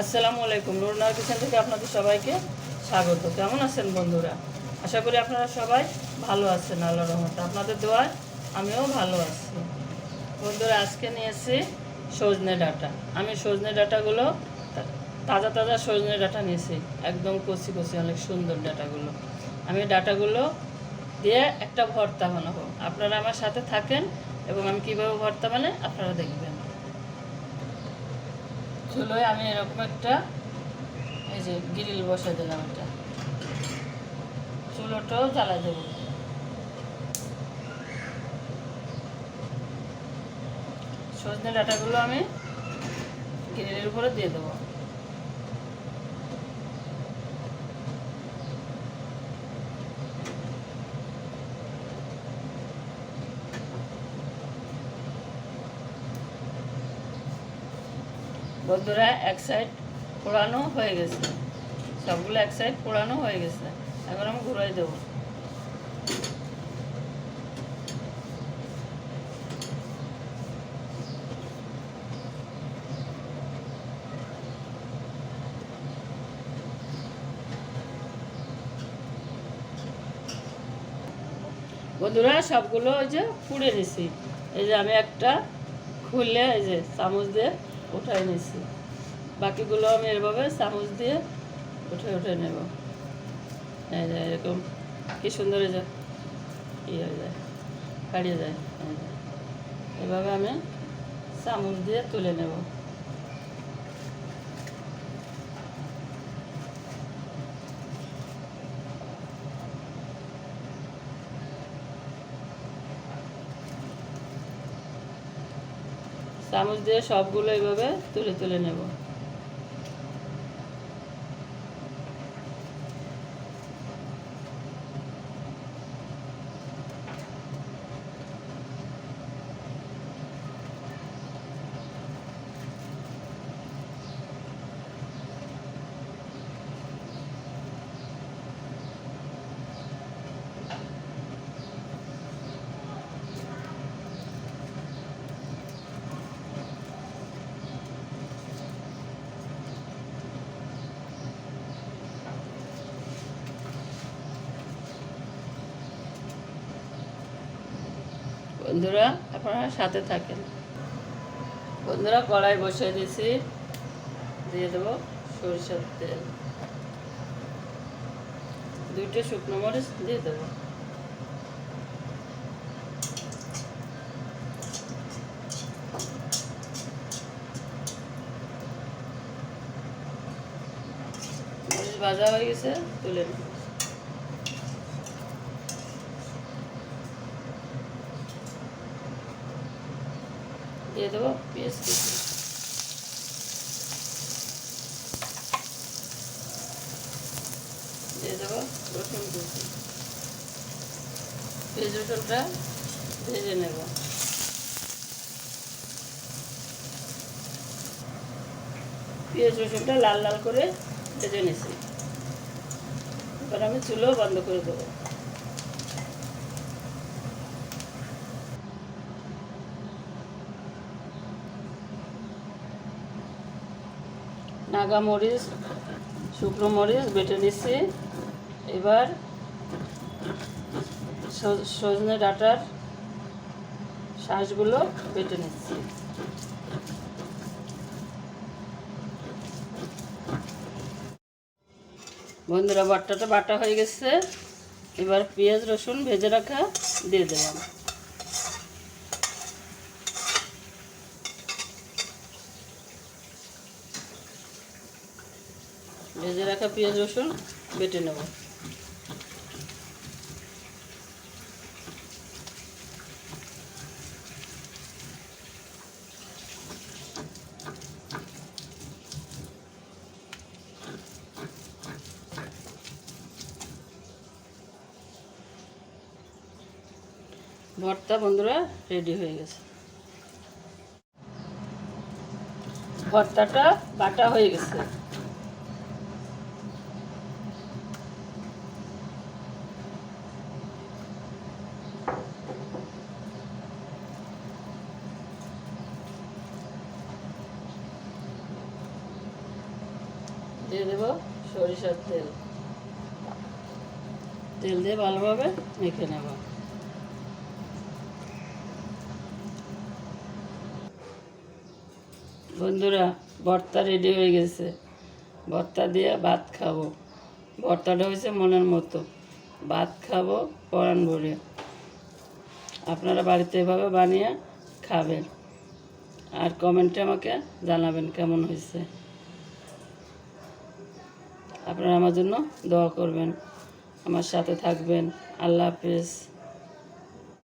আসসালামু আলাইকুম নুরনার কিচেন থেকে আপনাদের সবাইকে স্বাগত। কেমন আছেন বন্ধুরা? আশা করি আপনারা সবাই ভালো আছেন আল্লাহ রহমতে। আপনাদের দোয়ায় আমিও ভালো আছি। বন্ধুরা, আজকে নিয়েছি সজনে ডাটা। আমি সজনে ডাটাগুলো তাজা তাজা সজনে ডাটা নিয়েছি। একদম কচি কচি, অনেক সুন্দর ডাটাগুলো। আমি ডাটাগুলো দিয়ে একটা ভর্তা বানাবো। আপনারা আমার সাথে থাকেন এবং আমি কীভাবে ভর্তা বানাই আপনারা দেখবেন। চুলোয় আমি এরকম একটা এই যে গ্রিল বসে দিলাম এটা চুলোটাও জ্বালা দেব। সজনে ডাটাগুলো আমি গ্রিলের উপরে দিয়ে দেবো। বন্ধুরা, এক সাইড পোড়ানো হয়ে গেছে। সবগুলো এক সাইড পোড়ানো হয়ে গেছে। এখন আমি ঘুরাই দেবো। বন্ধুরা, সবগুলো ওই যে পুড়ে নিছি। এই যে আমি একটা খুললে এই যে চামচ দিয়ে উঠাই নিছি। বাকিগুলো আমি এভাবে চামচ দিয়ে উঠে উঠে নেব। এরকম, কি সুন্দর হয়ে যে, ই হয়ে যায়, হারিয়ে যায়। এভাবে আমি চামচ দিয়ে তুলে নেব। চামচ দিয়ে সবগুলো এইভাবে তুলে তুলে নেব। বন্ধুরা আপনারা সাথে থাকেন। বন্ধুরা কড়াই বসিয়ে দিয়েছি। দিয়ে দেবো সরিষার তেল। দুইটা শুকনো মরিচ দিয়ে দেবো। মরিচ ভাজা হয়ে গেছে, তুলে নেব। দিয়ে দেবো পেঁয়াজ কুচি দিয়ে দেবো রসুন কুচি। পেঁয়াজ রসুনটা ভেজে নেব। পেঁয়াজ রসুনটা লাল লাল করে ভেজে নিছি। এবার আমি চুলো বন্ধ করে দেবো। নাগা মরিচ, শুকনো মরিচ বেটে নিচ্ছি। এবার সজনে ডাটার শাঁসগুলো বেটে নিচ্ছি। বন্ধুরা বাট্টাটা বাটা হয়ে গেছে। এবার পেঁয়াজ, রসুন ভেজে রাখা দিয়ে দিলাম। ভেজে রাখা পেঁয়াজ রসুন বেটে নেব। ভর্তা বন্ধুরা রেডি হয়ে গেছে। ভর্তাটা বাটা হয়ে গেছে। দিয়ে দেবো সরিষার তেল। তেল দিয়ে ভালোভাবে মেখে নেব। বন্ধুরা, ভর্তা রেডি হয়ে গেছে। ভর্তা দিয়ে ভাত খাব। ভর্তাটা হয়েছে মনের মতো। ভাত খাব পরাণ ভরে। আপনারা বাড়িতে এভাবে বানিয়ে খাবেন। আর কমেন্টে আমাকে জানাবেন কেমন হয়েছে। আপনারা আমার জন্য দোয়া করবেন আমার সাথে থাকবেন। আল্লাহ হাফেজ।